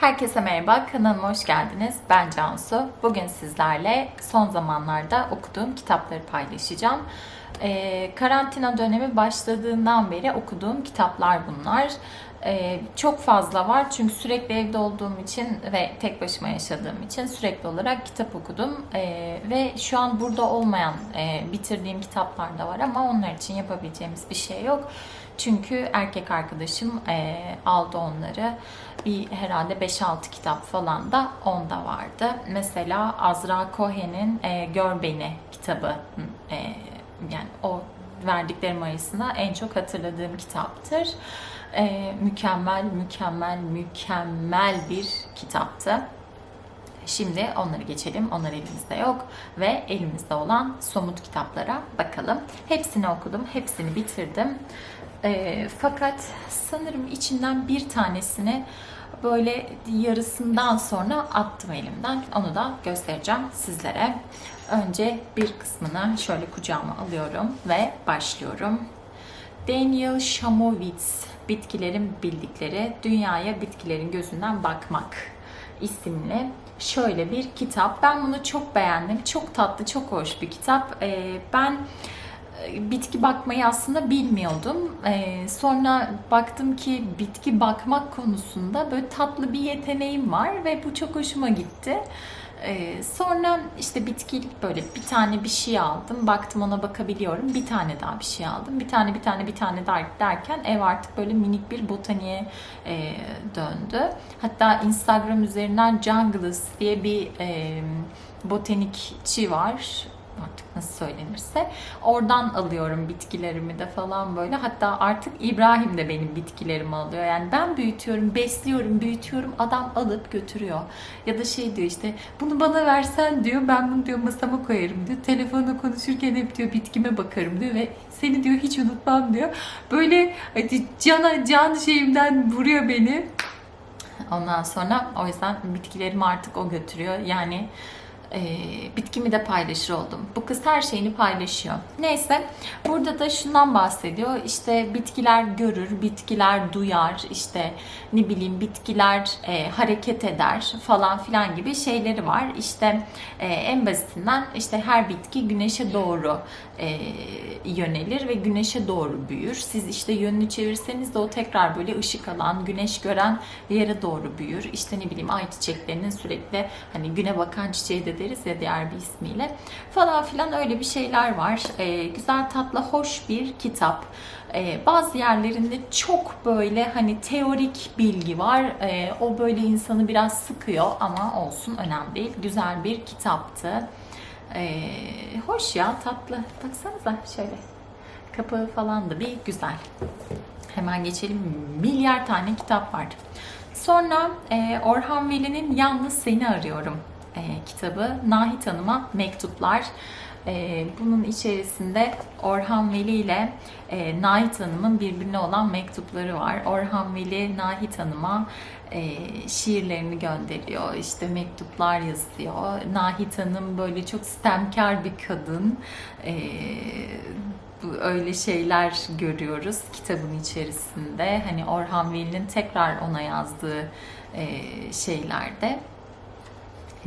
Herkese merhaba, kanalıma hoş geldiniz. Ben Cansu. Bugün sizlerle son zamanlarda okuduğum kitapları paylaşacağım. Ee, karantina dönemi başladığından beri okuduğum kitaplar bunlar. Ee, çok fazla var çünkü sürekli evde olduğum için ve tek başıma yaşadığım için sürekli olarak kitap okudum. Ee, ve şu an burada olmayan e, bitirdiğim kitaplar da var ama onlar için yapabileceğimiz bir şey yok. Çünkü erkek arkadaşım e, aldı onları. Bir herhalde 5-6 kitap falan da onda vardı. Mesela Azra Cohen'in e, Gör Beni kitabı. E, yani o verdiklerim arasında en çok hatırladığım kitaptır. E, mükemmel, mükemmel, mükemmel bir kitaptı. Şimdi onları geçelim. Onlar elimizde yok. Ve elimizde olan somut kitaplara bakalım. Hepsini okudum. Hepsini bitirdim. E, fakat sanırım içinden bir tanesini böyle yarısından sonra attım elimden. Onu da göstereceğim sizlere. Önce bir kısmını şöyle kucağıma alıyorum ve başlıyorum. Daniel Shamovitz, Bitkilerin Bildikleri, Dünyaya Bitkilerin Gözünden Bakmak isimli şöyle bir kitap. Ben bunu çok beğendim. Çok tatlı, çok hoş bir kitap. Ee, ben bitki bakmayı aslında bilmiyordum. Ee, sonra baktım ki bitki bakmak konusunda böyle tatlı bir yeteneğim var ve bu çok hoşuma gitti. Ee, sonra işte bitkilik böyle bir tane bir şey aldım. Baktım ona bakabiliyorum. Bir tane daha bir şey aldım. Bir tane bir tane bir tane der, derken ev artık böyle minik bir botaniğe e, döndü. Hatta Instagram üzerinden Jungles diye bir e, botanikçi var artık nasıl söylenirse. Oradan alıyorum bitkilerimi de falan böyle. Hatta artık İbrahim de benim bitkilerimi alıyor. Yani ben büyütüyorum besliyorum büyütüyorum. Adam alıp götürüyor. Ya da şey diyor işte bunu bana versen diyor. Ben bunu diyor masama koyarım diyor. Telefonla konuşurken hep diyor bitkime bakarım diyor ve seni diyor hiç unutmam diyor. Böyle hadi cana can şeyimden vuruyor beni. Ondan sonra o yüzden bitkilerimi artık o götürüyor. Yani e, bitkimi de paylaşır oldum. Bu kız her şeyini paylaşıyor. Neyse burada da şundan bahsediyor. İşte bitkiler görür, bitkiler duyar, işte ne bileyim bitkiler e, hareket eder falan filan gibi şeyleri var. İşte e, en basitinden işte her bitki güneşe doğru e, yönelir ve güneşe doğru büyür. Siz işte yönünü çevirseniz de o tekrar böyle ışık alan, güneş gören yere doğru büyür. İşte ne bileyim ay çiçeklerinin sürekli hani güne bakan çiçeği de deriz ya diğer bir ismiyle. Falan filan öyle bir şeyler var. E, güzel tatlı hoş bir kitap. E, bazı yerlerinde çok böyle hani teorik bilgi var. E, o böyle insanı biraz sıkıyor ama olsun önemli değil. Güzel bir kitaptı. E, hoş ya tatlı. Baksanıza şöyle. Kapağı falan da bir güzel. Hemen geçelim. Milyar tane kitap var. Sonra e, Orhan Veli'nin Yalnız Seni Arıyorum e, kitabı. Nahit Hanım'a mektuplar. E, bunun içerisinde Orhan Veli ile e, Nahit Hanım'ın birbirine olan mektupları var. Orhan Veli Nahit Hanım'a e, şiirlerini gönderiyor. İşte mektuplar yazıyor. Nahit Hanım böyle çok sistemkar bir kadın. E, öyle şeyler görüyoruz kitabın içerisinde. Hani Orhan Veli'nin tekrar ona yazdığı e, şeylerde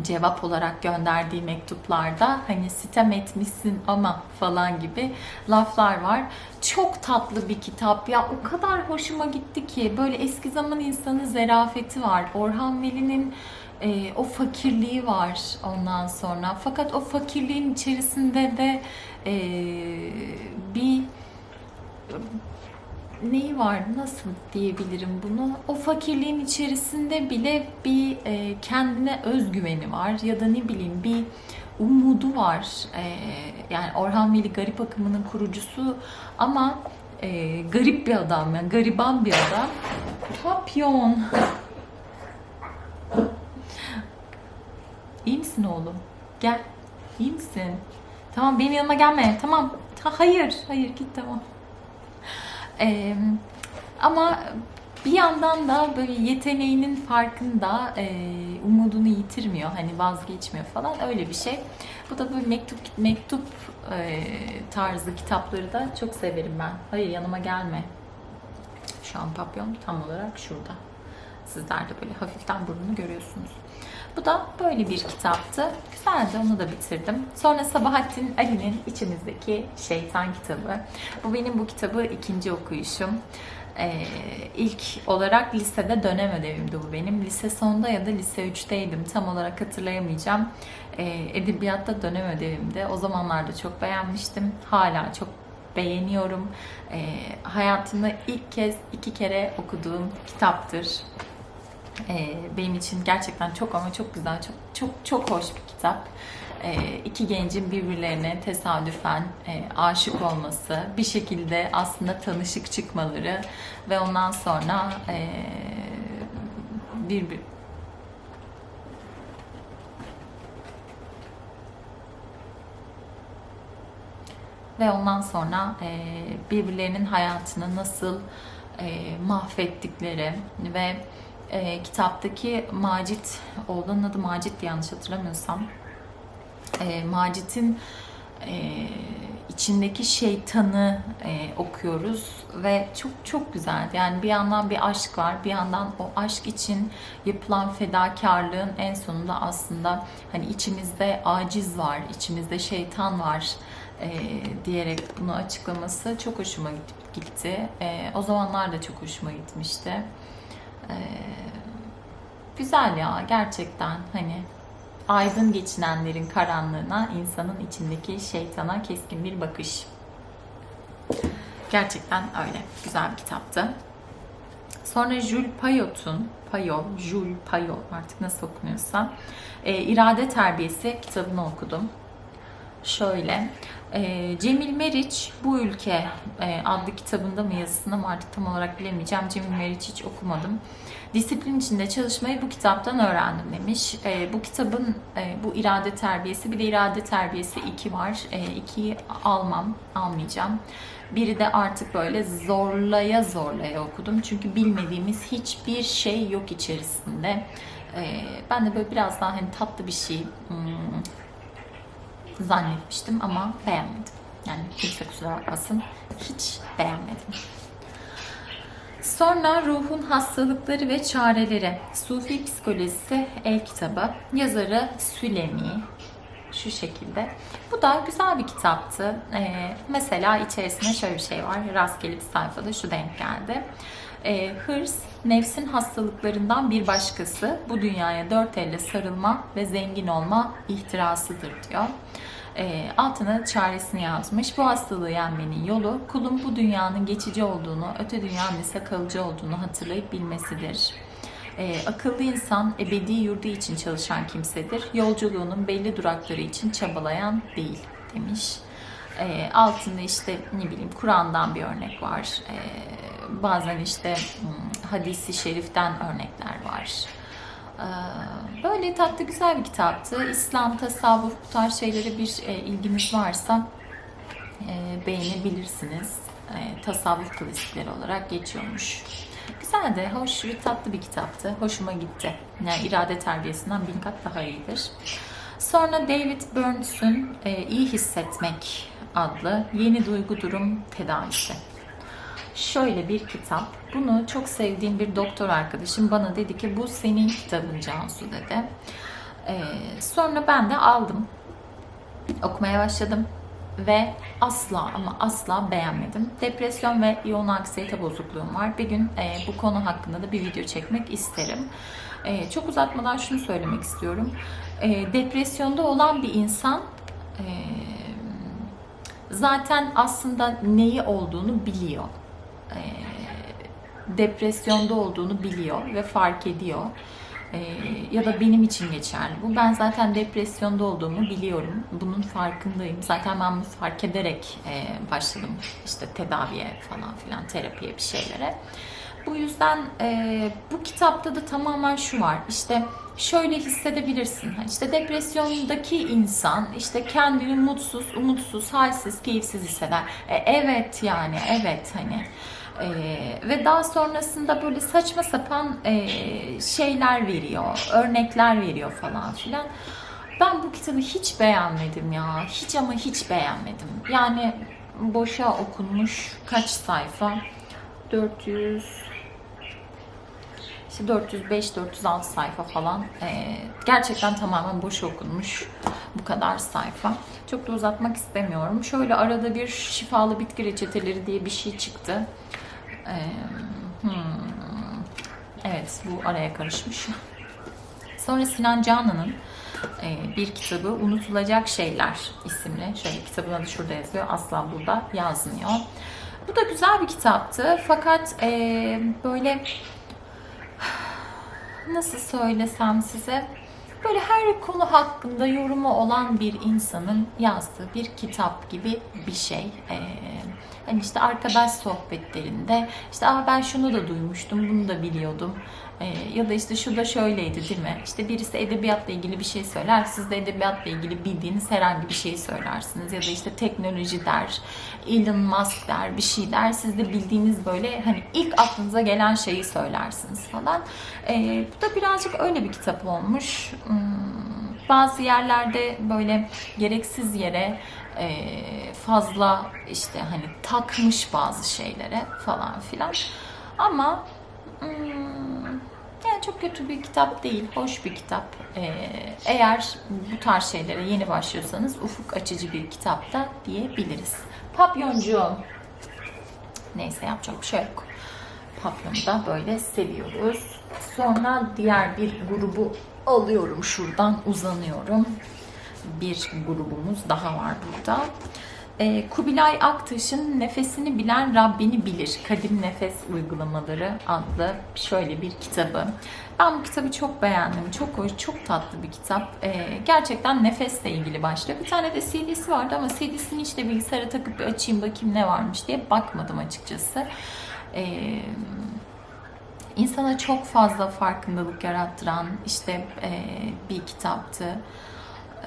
cevap olarak gönderdiği mektuplarda hani sitem etmişsin ama falan gibi laflar var. Çok tatlı bir kitap ya o kadar hoşuma gitti ki böyle eski zaman insanı zerafeti var. Orhan Veli'nin e, o fakirliği var ondan sonra. Fakat o fakirliğin içerisinde de e, bir neyi var nasıl diyebilirim bunu? O fakirliğin içerisinde bile bir e, kendine özgüveni var ya da ne bileyim bir umudu var. E, yani Orhan Veli garip akımının kurucusu ama e, garip bir adam yani gariban bir adam. Papyon. İyi misin oğlum? Gel. İyi misin? Tamam benim yanıma gelme. Tamam. Ha, hayır hayır git tamam ee, ama bir yandan da böyle yeteneğinin farkında e, umudunu yitirmiyor. Hani vazgeçmiyor falan öyle bir şey. Bu da böyle mektup mektup e, tarzı kitapları da çok severim ben. Hayır yanıma gelme. Şu an papyon tam olarak şurada. Sizler de böyle hafiften burnunu görüyorsunuz. Bu da böyle bir kitaptı. Güzeldi, onu da bitirdim. Sonra Sabahattin Ali'nin İçimizdeki Şeytan kitabı. Bu benim bu kitabı ikinci okuyuşum. Ee, ilk olarak lisede dönem ödevimdi bu benim. Lise sonunda ya da lise 3'teydim. Tam olarak hatırlayamayacağım. Ee, edebiyatta dönem ödevimdi. O zamanlarda çok beğenmiştim. Hala çok beğeniyorum. Ee, hayatımda ilk kez iki kere okuduğum kitaptır. Ee, benim için gerçekten çok ama çok güzel, çok çok çok hoş bir kitap. Ee, iki gencin birbirlerine tesadüfen e, aşık olması, bir şekilde aslında tanışık çıkmaları ve ondan sonra e, bir, bir ve ondan sonra e, birbirlerinin hayatını nasıl e, mahvettikleri ve e, kitaptaki Macit, oğlanın adı Macit diye yanlış hatırlamıyorsam, e, Macit'in e, içindeki şeytanı e, okuyoruz ve çok çok güzel. Yani bir yandan bir aşk var, bir yandan o aşk için yapılan fedakarlığın en sonunda aslında hani içimizde aciz var, içimizde şeytan var e, diyerek bunu açıklaması çok hoşuma gitti. E, o zamanlar da çok hoşuma gitmişti. E, güzel ya gerçekten hani aydın geçinenlerin karanlığına, insanın içindeki şeytana keskin bir bakış. Gerçekten öyle. Güzel bir kitaptı. Sonra Jules Payot'un, Payot, Jules Payot artık nasıl okunuyorsa, e, İrade Terbiyesi kitabını okudum. Şöyle, e, Cemil Meriç Bu Ülke e, adlı kitabında mı yazısında mı artık tam olarak bilemeyeceğim. Cemil Meriç hiç okumadım. Disiplin içinde çalışmayı bu kitaptan öğrendim demiş. E, bu kitabın e, bu irade terbiyesi bir de irade terbiyesi 2 var. E, 2'yi almam, almayacağım. Biri de artık böyle zorlaya zorlaya okudum. Çünkü bilmediğimiz hiçbir şey yok içerisinde. Ben de böyle biraz daha hani tatlı bir şey hmm, zannetmiştim ama beğenmedim. Yani kimse kusura bakmasın. Hiç beğenmedim. Sonra Ruhun Hastalıkları ve Çareleri. Sufi Psikolojisi El kitabı. Yazarı Sülemi. Şu şekilde. Bu da güzel bir kitaptı. Ee, mesela içerisinde şöyle bir şey var. Rastgele bir sayfada şu denk geldi. Ee, hırs, nefsin hastalıklarından bir başkası. Bu dünyaya dört elle sarılma ve zengin olma ihtirasıdır diyor e, altına çaresini yazmış. Bu hastalığı yenmenin yolu kulun bu dünyanın geçici olduğunu, öte dünyanın ise kalıcı olduğunu hatırlayıp bilmesidir. E, akıllı insan ebedi yurdu için çalışan kimsedir. Yolculuğunun belli durakları için çabalayan değil demiş. E, altında işte ne bileyim Kur'an'dan bir örnek var. E, bazen işte hmm, hadisi şeriften örnekler var. Ee, böyle tatlı güzel bir kitaptı. İslam, tasavvuf bu tarz şeylere bir e, ilginiz varsa e, beğenebilirsiniz. E, tasavvuf klasikleri olarak geçiyormuş. Güzel de hoş ve tatlı bir kitaptı. Hoşuma gitti. Yani irade terbiyesinden bin kat daha iyidir. Sonra David Burns'un İyi Hissetmek adlı Yeni Duygu Durum Tedavisi şöyle bir kitap. Bunu çok sevdiğim bir doktor arkadaşım bana dedi ki bu senin kitabın Cansu dedi. Ee, sonra ben de aldım. Okumaya başladım ve asla ama asla beğenmedim. Depresyon ve yoğun anksiyete bozukluğum var. Bir gün e, bu konu hakkında da bir video çekmek isterim. E, çok uzatmadan şunu söylemek istiyorum. E, depresyonda olan bir insan e, zaten aslında neyi olduğunu biliyor depresyonda olduğunu biliyor ve fark ediyor. E, ya da benim için geçerli. Bu ben zaten depresyonda olduğumu biliyorum. Bunun farkındayım. Zaten ben bunu fark ederek e, başladım işte tedaviye falan filan terapiye bir şeylere. Bu yüzden e, bu kitapta da tamamen şu var. İşte şöyle hissedebilirsin. İşte depresyondaki insan işte kendini mutsuz, umutsuz, halsiz, keyifsiz hisseder. E, evet yani evet hani ee, ve daha sonrasında böyle saçma sapan e, şeyler veriyor, örnekler veriyor falan filan. Ben bu kitabı hiç beğenmedim ya. Hiç ama hiç beğenmedim. Yani boşa okunmuş kaç sayfa? 400 İşte 405-406 sayfa falan. Ee, gerçekten tamamen boş okunmuş bu kadar sayfa. Çok da uzatmak istemiyorum. Şöyle arada bir şifalı bitki reçeteleri diye bir şey çıktı. Ee, hmm, evet bu araya karışmış. Sonra Sinan Canan'ın e, bir kitabı Unutulacak Şeyler isimli. Şöyle kitabın adı şurada yazıyor. Asla burada yazmıyor. Bu da güzel bir kitaptı. Fakat e, böyle nasıl söylesem size böyle her konu hakkında yorumu olan bir insanın yazdığı bir kitap gibi bir şey. Ee, hani işte arkadaş sohbetlerinde işte Aa, ben şunu da duymuştum, bunu da biliyordum. Ee, ya da işte şu da şöyleydi değil mi? İşte birisi edebiyatla ilgili bir şey söyler, siz de edebiyatla ilgili bildiğiniz herhangi bir şeyi söylersiniz. Ya da işte teknoloji der, Elon Musk der, bir şey der. Siz de bildiğiniz böyle hani ilk aklınıza gelen şeyi söylersiniz falan. Ee, bu da birazcık öyle bir kitap olmuş. Hmm, bazı yerlerde böyle gereksiz yere e, fazla işte hani takmış bazı şeylere falan filan. Ama hmm, yani çok kötü bir kitap değil, hoş bir kitap. Ee, eğer bu tarz şeylere yeni başlıyorsanız ufuk açıcı bir kitap da diyebiliriz. Papyoncuğum. Neyse yapacak bir şey yok. Papyonu da böyle seviyoruz. Sonra diğer bir grubu alıyorum şuradan uzanıyorum. Bir grubumuz daha var burada. Ee, Kubilay Aktaş'ın Nefesini Bilen Rabbini Bilir Kadim Nefes Uygulamaları adlı şöyle bir kitabı. Ben bu kitabı çok beğendim. Çok hoş, çok tatlı bir kitap. Ee, gerçekten nefesle ilgili başlıyor. Bir tane de CD'si vardı ama CD'sini işte bilgisayara takıp bir açayım bakayım ne varmış diye bakmadım açıkçası. Ee, insana çok fazla farkındalık yarattıran işte e, bir kitaptı.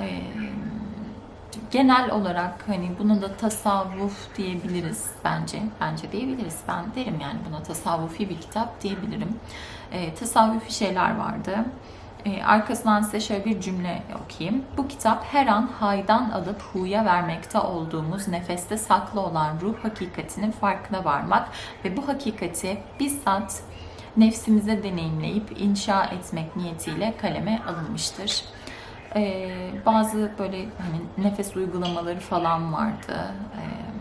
E, genel olarak hani buna da tasavvuf diyebiliriz bence. Bence diyebiliriz. Ben derim yani buna tasavvufi bir kitap diyebilirim. E, tasavvufi şeyler vardı. E, arkasından size şöyle bir cümle okuyayım. Bu kitap her an haydan alıp huya vermekte olduğumuz nefeste saklı olan ruh hakikatinin farkına varmak ve bu hakikati bizzat nefsimize deneyimleyip inşa etmek niyetiyle kaleme alınmıştır. Ee, bazı böyle hani nefes uygulamaları falan vardı. Ee,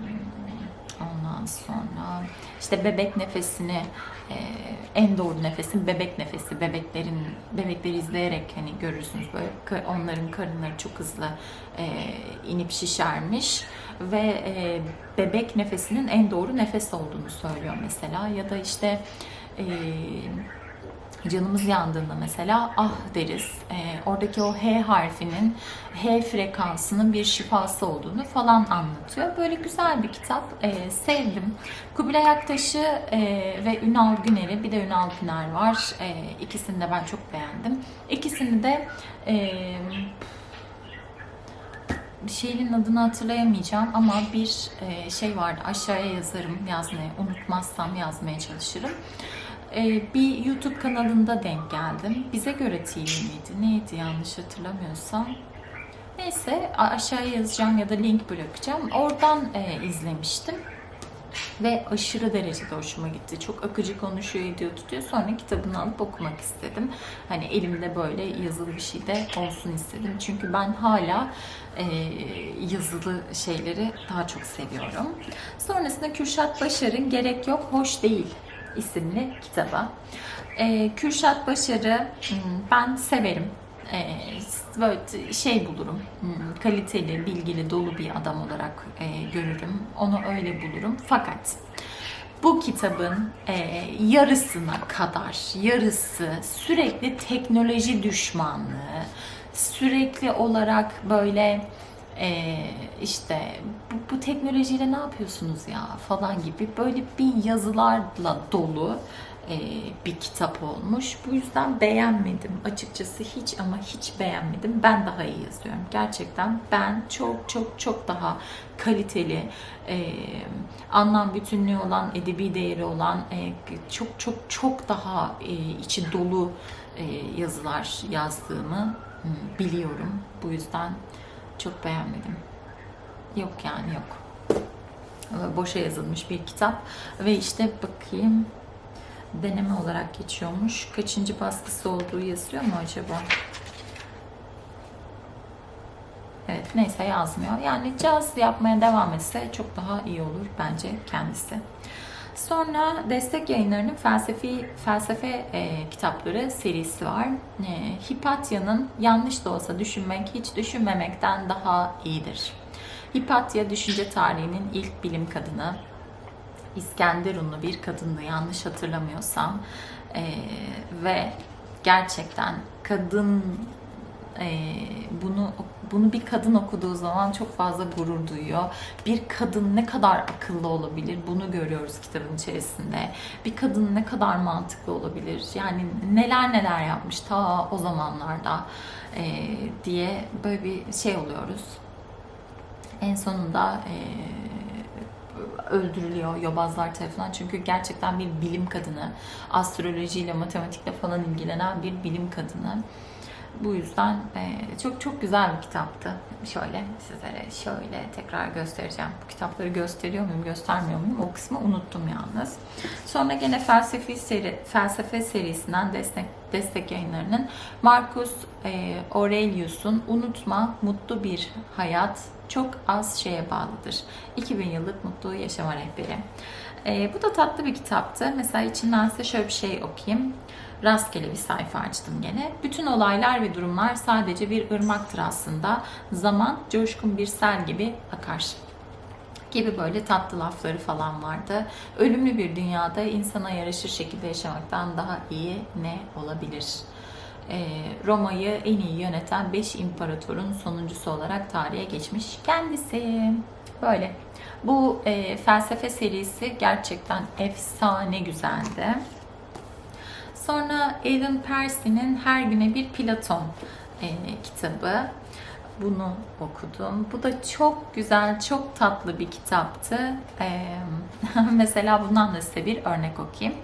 ondan sonra işte bebek nefesini e, en doğru nefesin bebek nefesi. Bebeklerin bebekleri izleyerek hani görürsünüz böyle onların karınları çok hızlı e, inip şişermiş ve e, bebek nefesinin en doğru nefes olduğunu söylüyor mesela ya da işte e, canımız yandığında mesela ah deriz. E, oradaki o H harfinin H frekansının bir şifası olduğunu falan anlatıyor. Böyle güzel bir kitap. E, sevdim. Kubilay Aktaş'ı e, ve Ünal Güner'i bir de Ünal Güner var. E, ikisini de ben çok beğendim. İkisini de e, şeyin adını hatırlayamayacağım ama bir e, şey vardı aşağıya yazarım yazmaya unutmazsam yazmaya çalışırım. E, bir YouTube kanalında denk geldim. Bize göre TV miydi? Neydi yanlış hatırlamıyorsam. Neyse aşağıya yazacağım ya da link bırakacağım. Oradan e, izlemiştim. Ve aşırı derecede hoşuma gitti. Çok akıcı konuşuyor, ediyor, tutuyor. Sonra kitabını alıp okumak istedim. Hani elimde böyle yazılı bir şey de olsun istedim. Çünkü ben hala e, yazılı şeyleri daha çok seviyorum. Sonrasında Kürşat Başar'ın Gerek Yok Hoş Değil isimli kitaba. E, Kürşat Başar'ı hmm, ben severim. E, böyle şey bulurum, hmm, kaliteli, bilgili, dolu bir adam olarak e, görürüm. Onu öyle bulurum. Fakat bu kitabın e, yarısına kadar, yarısı sürekli teknoloji düşmanlığı, sürekli olarak böyle e, işte bu, bu teknolojiyle ne yapıyorsunuz ya falan gibi böyle bir yazılarla dolu e, bir kitap olmuş. Bu yüzden beğenmedim açıkçası hiç ama hiç beğenmedim. Ben daha iyi yazıyorum. Gerçekten ben çok çok çok daha kaliteli, e, anlam bütünlüğü olan, edebi değeri olan, e, çok çok çok daha e, içi dolu e, yazılar yazdığımı biliyorum. Bu yüzden çok beğenmedim. Yok yani yok. Boşa yazılmış bir kitap. Ve işte bakayım deneme olarak geçiyormuş. Kaçıncı baskısı olduğu yazıyor mu acaba? Evet neyse yazmıyor. Yani caz yapmaya devam etse çok daha iyi olur bence kendisi. Sonra destek yayınlarının felsefi felsefe e, kitapları serisi var. E, Hipatya'nın yanlış da olsa düşünmek hiç düşünmemekten daha iyidir. Hipatya düşünce tarihinin ilk bilim kadını. İskenderunlu bir kadındı yanlış hatırlamıyorsam. E, ve gerçekten kadın e, bunu bunu bir kadın okuduğu zaman çok fazla gurur duyuyor. Bir kadın ne kadar akıllı olabilir bunu görüyoruz kitabın içerisinde. Bir kadın ne kadar mantıklı olabilir. Yani neler neler yapmış ta o zamanlarda e, diye böyle bir şey oluyoruz. En sonunda e, öldürülüyor yobazlar tarafından. Çünkü gerçekten bir bilim kadını. Astrolojiyle, matematikle falan ilgilenen bir bilim kadını. Bu yüzden e, çok çok güzel bir kitaptı. Şöyle sizlere şöyle tekrar göstereceğim. Bu kitapları gösteriyor muyum, göstermiyor muyum? O kısmı unuttum yalnız. Sonra gene felsefi seri, felsefe serisinden destek destek yayınlarının Marcus e, Aurelius'un Unutma Mutlu Bir Hayat çok az şeye bağlıdır. 2000 yıllık mutlu yaşama rehberi. E, bu da tatlı bir kitaptı. Mesela içinden size şöyle bir şey okuyayım. Rastgele bir sayfa açtım gene. Bütün olaylar ve durumlar sadece bir ırmaktır aslında. Zaman coşkun bir sel gibi akar gibi böyle tatlı lafları falan vardı. Ölümlü bir dünyada insana yaraşır şekilde yaşamaktan daha iyi ne olabilir? Ee, Roma'yı en iyi yöneten 5 imparatorun sonuncusu olarak tarihe geçmiş kendisi. Böyle. Bu e, felsefe serisi gerçekten efsane güzeldi. Sonra Alan Percy'nin Her Güne Bir Platon e, kitabı. Bunu okudum. Bu da çok güzel, çok tatlı bir kitaptı. E, mesela bundan da size bir örnek okuyayım.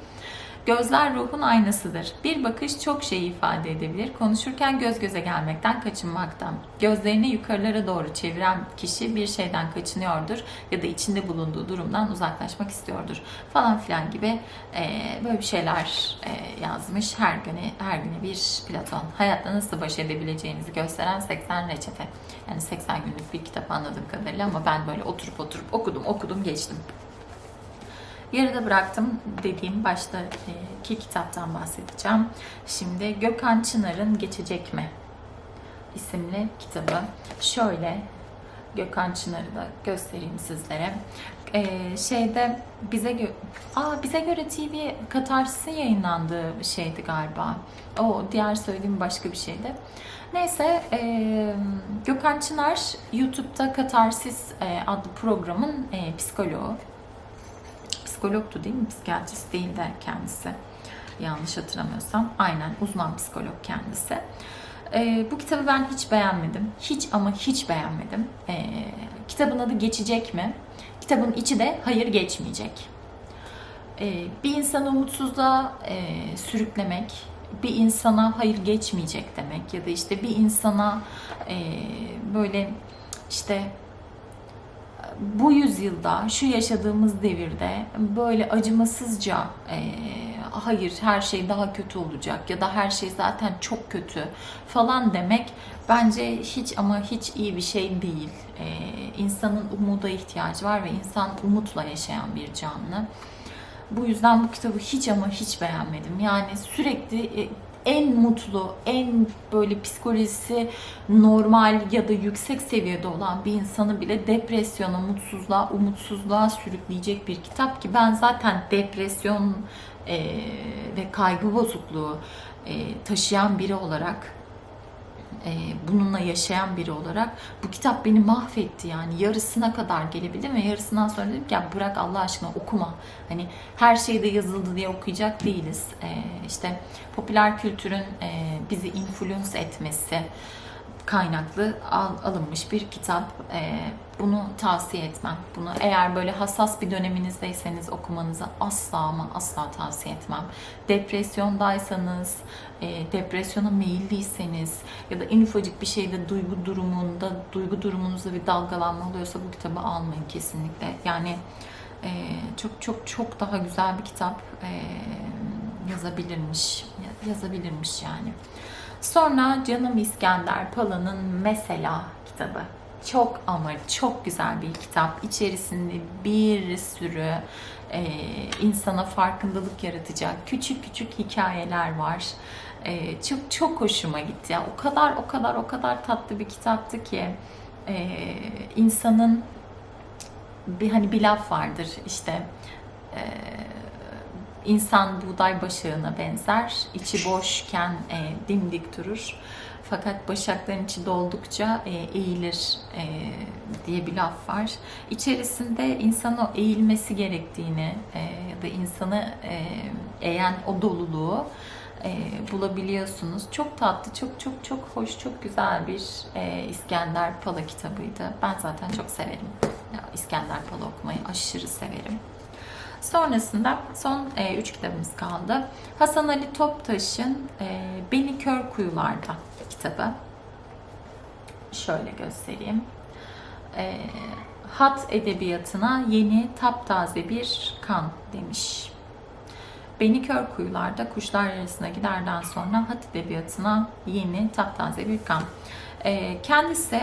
Gözler ruhun aynasıdır. Bir bakış çok şey ifade edebilir. Konuşurken göz göze gelmekten kaçınmaktan. Gözlerini yukarılara doğru çeviren kişi bir şeyden kaçınıyordur ya da içinde bulunduğu durumdan uzaklaşmak istiyordur falan filan gibi e, böyle bir şeyler e, yazmış. Her güne her güne bir Platon. Hayatta nasıl baş edebileceğinizi gösteren 80 reçete. Yani 80 günlük bir kitap anladığım kadarıyla ama ben böyle oturup oturup okudum okudum geçtim. Yarıda bıraktım dediğim baştaki kitaptan bahsedeceğim. Şimdi Gökhan Çınar'ın Geçecek mi? isimli kitabı. Şöyle Gökhan Çınar'ı da göstereyim sizlere. Ee, şeyde bize gö Aa, bize göre TV Katarsis'in yayınlandığı şeydi galiba. O diğer söylediğim başka bir şeydi. Neyse e, Gökhan Çınar YouTube'da Katarsis e, adlı programın e, psikoloğu psikologtu değil mi? Psikiyatrist değil de kendisi. Yanlış hatırlamıyorsam. Aynen uzman psikolog kendisi. Ee, bu kitabı ben hiç beğenmedim. Hiç ama hiç beğenmedim. Ee, kitabın adı geçecek mi? Kitabın içi de hayır geçmeyecek. Ee, bir insanı umutsuzluğa e, sürüklemek, bir insana hayır geçmeyecek demek ya da işte bir insana e, böyle işte bu yüzyılda, şu yaşadığımız devirde böyle acımasızca e, hayır her şey daha kötü olacak ya da her şey zaten çok kötü falan demek bence hiç ama hiç iyi bir şey değil. E, insanın umuda ihtiyacı var ve insan umutla yaşayan bir canlı. Bu yüzden bu kitabı hiç ama hiç beğenmedim. Yani sürekli e, en mutlu, en böyle psikolojisi normal ya da yüksek seviyede olan bir insanı bile depresyona, mutsuzluğa, umutsuzluğa sürükleyecek bir kitap ki ben zaten depresyon e, ve kaygı bozukluğu e, taşıyan biri olarak e, bununla yaşayan biri olarak bu kitap beni mahvetti yani. Yarısına kadar gelebildim ve yarısından sonra dedim ki ya bırak Allah aşkına okuma. Hani her şeyde yazıldı diye okuyacak değiliz. E, işte popüler kültürün e, bizi influence etmesi kaynaklı al, alınmış bir kitap. E, bunu tavsiye etmem. Bunu eğer böyle hassas bir döneminizdeyseniz okumanızı asla ama asla tavsiye etmem. Depresyondaysanız, e, depresyona meyilliyseniz ya da en ufacık bir şeyde duygu durumunda, duygu durumunuzda bir dalgalanma oluyorsa bu kitabı almayın kesinlikle. Yani e, çok çok çok daha güzel bir kitap. E, yazabilirmiş. Ya- Yazabilirmiş yani. Sonra Canım İskender Pala'nın Mesela kitabı. Çok ama çok güzel bir kitap. İçerisinde bir sürü e, insana farkındalık yaratacak küçük küçük hikayeler var. E, çok çok hoşuma gitti. Ya o kadar o kadar o kadar tatlı bir kitaptı ki e, insanın bir hani bir laf vardır işte e, insan buğday başağına benzer. içi boşken e, dimdik durur. Fakat başakların içi doldukça e, eğilir e, diye bir laf var. İçerisinde insanın o eğilmesi gerektiğini e, ya da insanı e, eğen o doluluğu e, bulabiliyorsunuz. Çok tatlı, çok çok çok hoş, çok güzel bir e, İskender Pala kitabıydı. Ben zaten çok severim. Ya, İskender Pala okumayı aşırı severim. Sonrasında son 3 kitabımız kaldı. Hasan Ali Toptaş'ın e, Beni Kör Kuyularda kitabı. Şöyle göstereyim. E, hat edebiyatına yeni taptaze bir kan demiş. Beni kör kuyularda kuşlar arasına giderden sonra hat edebiyatına yeni taptaze bir kan. E, kendisi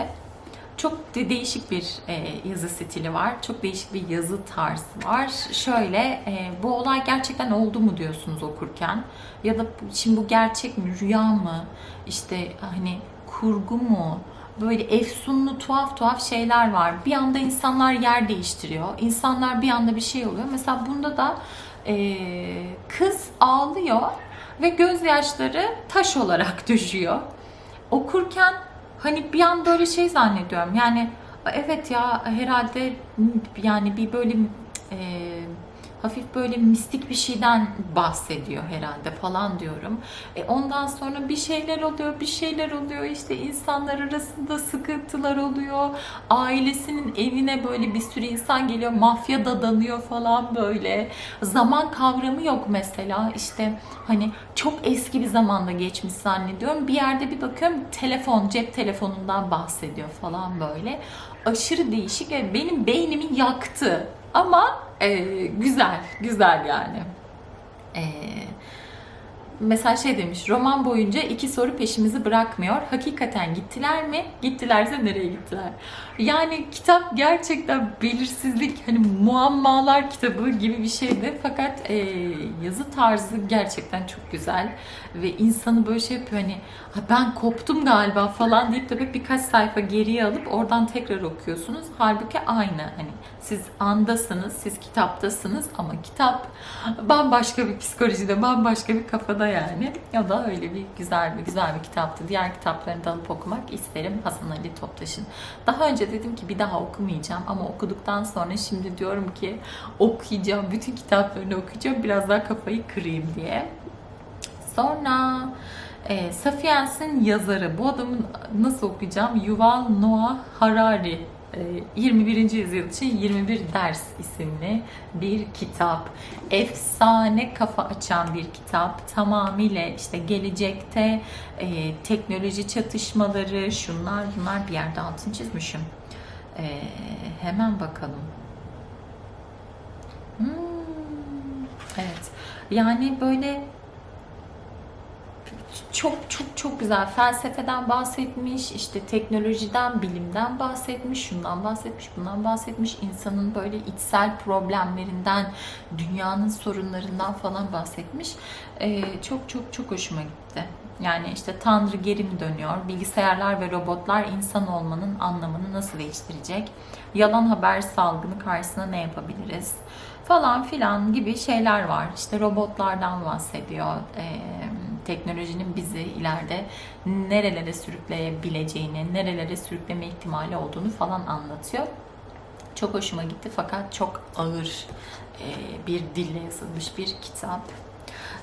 çok de değişik bir e, yazı stili var. Çok değişik bir yazı tarzı var. Şöyle e, bu olay gerçekten oldu mu diyorsunuz okurken ya da şimdi bu gerçek mi, rüya mı, işte hani kurgu mu? Böyle efsunlu tuhaf tuhaf şeyler var. Bir anda insanlar yer değiştiriyor. İnsanlar bir anda bir şey oluyor. Mesela bunda da e, kız ağlıyor ve gözyaşları taş olarak düşüyor. Okurken hani bir an böyle şey zannediyorum. Yani evet ya herhalde yani bir böyle e, hafif böyle mistik bir şeyden bahsediyor herhalde falan diyorum. E ondan sonra bir şeyler oluyor, bir şeyler oluyor. İşte insanlar arasında sıkıntılar oluyor. Ailesinin evine böyle bir sürü insan geliyor. Mafya dadanıyor falan böyle. Zaman kavramı yok mesela. İşte hani çok eski bir zamanda geçmiş zannediyorum. Bir yerde bir bakıyorum telefon, cep telefonundan bahsediyor falan böyle. Aşırı değişik ve benim beynimi yaktı. Ama e, güzel, güzel yani. Mesela şey demiş, roman boyunca iki soru peşimizi bırakmıyor. Hakikaten gittiler mi? Gittilerse nereye gittiler? Yani kitap gerçekten belirsizlik, hani muammalar kitabı gibi bir şeydi. Fakat e, yazı tarzı gerçekten çok güzel. Ve insanı böyle şey yapıyor hani "Ha, ben koptum galiba falan deyip de birkaç sayfa geriye alıp oradan tekrar okuyorsunuz. Halbuki aynı hani siz andasınız, siz kitaptasınız ama kitap bambaşka bir psikolojide, bambaşka bir kafada yani. Ya da öyle bir güzel bir güzel bir kitaptı. Diğer kitaplarını da alıp okumak isterim Hasan Ali Toptaş'ın. Daha önce dedim ki bir daha okumayacağım ama okuduktan sonra şimdi diyorum ki okuyacağım, bütün kitaplarını okuyacağım biraz daha kafayı kırayım diye. Sonra e, Sapiens'in yazarı, bu adamın nasıl okuyacağım? Yuval Noah Harari. E, 21. yüzyıl için 21 ders isimli bir kitap. Efsane kafa açan bir kitap. Tamamıyla işte gelecekte e, teknoloji çatışmaları, şunlar bunlar bir yerde altını çizmişim. E, hemen bakalım. Hmm, evet. Yani böyle çok çok çok güzel felsefeden bahsetmiş, işte teknolojiden, bilimden bahsetmiş, şundan bahsetmiş, bundan bahsetmiş, insanın böyle içsel problemlerinden, dünyanın sorunlarından falan bahsetmiş. Ee, çok çok çok hoşuma gitti. Yani işte Tanrı geri mi dönüyor? Bilgisayarlar ve robotlar insan olmanın anlamını nasıl değiştirecek? Yalan haber salgını karşısında ne yapabiliriz? Falan filan gibi şeyler var. İşte robotlardan bahsediyor. Ee, teknolojinin bizi ileride nerelere sürükleyebileceğini, nerelere sürükleme ihtimali olduğunu falan anlatıyor. Çok hoşuma gitti fakat çok ağır e, bir dille yazılmış bir kitap.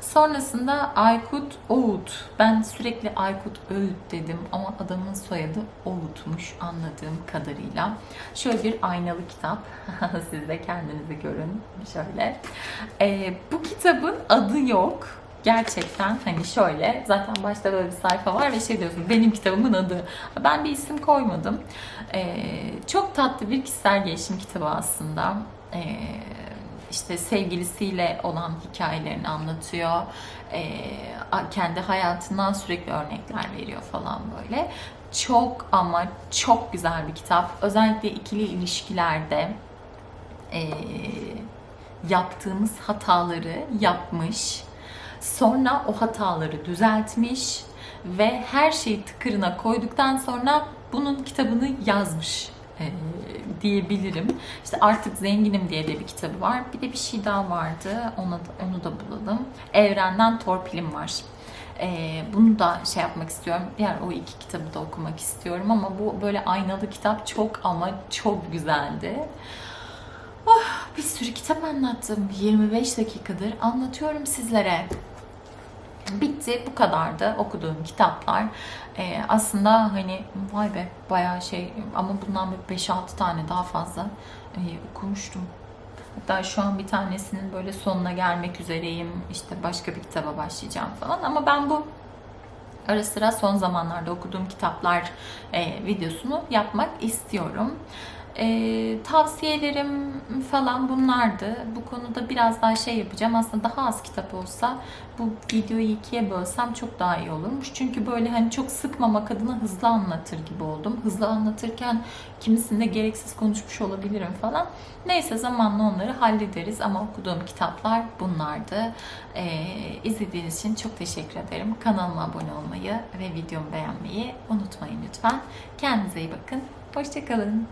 Sonrasında Aykut Oğut. Ben sürekli Aykut Öğüt dedim ama adamın soyadı Oğut'muş anladığım kadarıyla. Şöyle bir aynalı kitap. Siz de kendinizi görün. Şöyle. Ee, bu kitabın adı yok. Gerçekten hani şöyle zaten başta böyle bir sayfa var ve şey diyorsun benim kitabımın adı. Ben bir isim koymadım. Ee, çok tatlı bir kişisel gelişim kitabı aslında. Ee, işte sevgilisiyle olan hikayelerini anlatıyor. Ee, kendi hayatından sürekli örnekler veriyor falan böyle. Çok ama çok güzel bir kitap. Özellikle ikili ilişkilerde ee, yaptığımız hataları yapmış. Sonra o hataları düzeltmiş ve her şeyi tıkırına koyduktan sonra bunun kitabını yazmış e, diyebilirim. İşte artık zenginim diye de bir kitabı var. Bir de bir şey daha vardı. Onu da, onu da bulalım. Evrenden torpilim var. E, bunu da şey yapmak istiyorum. Diğer o iki kitabı da okumak istiyorum ama bu böyle aynalı kitap çok ama çok güzeldi. Oh, bir sürü kitap anlattım. 25 dakikadır anlatıyorum sizlere. Bitti. Bu kadardı okuduğum kitaplar. Ee, aslında hani vay be bayağı şey ama bundan bir 5-6 tane daha fazla e, okumuştum. Hatta şu an bir tanesinin böyle sonuna gelmek üzereyim. İşte başka bir kitaba başlayacağım falan. Ama ben bu ara sıra son zamanlarda okuduğum kitaplar e, videosunu yapmak istiyorum. E, tavsiyelerim falan bunlardı. Bu konuda biraz daha şey yapacağım. Aslında daha az kitap olsa bu videoyu ikiye bölsem çok daha iyi olurmuş. Çünkü böyle hani çok sıkmamak adına hızlı anlatır gibi oldum. Hızlı anlatırken kimisinde gereksiz konuşmuş olabilirim falan. Neyse zamanla onları hallederiz ama okuduğum kitaplar bunlardı. Ee, izlediğiniz için çok teşekkür ederim. Kanalıma abone olmayı ve videomu beğenmeyi unutmayın lütfen. Kendinize iyi bakın. Hoşçakalın.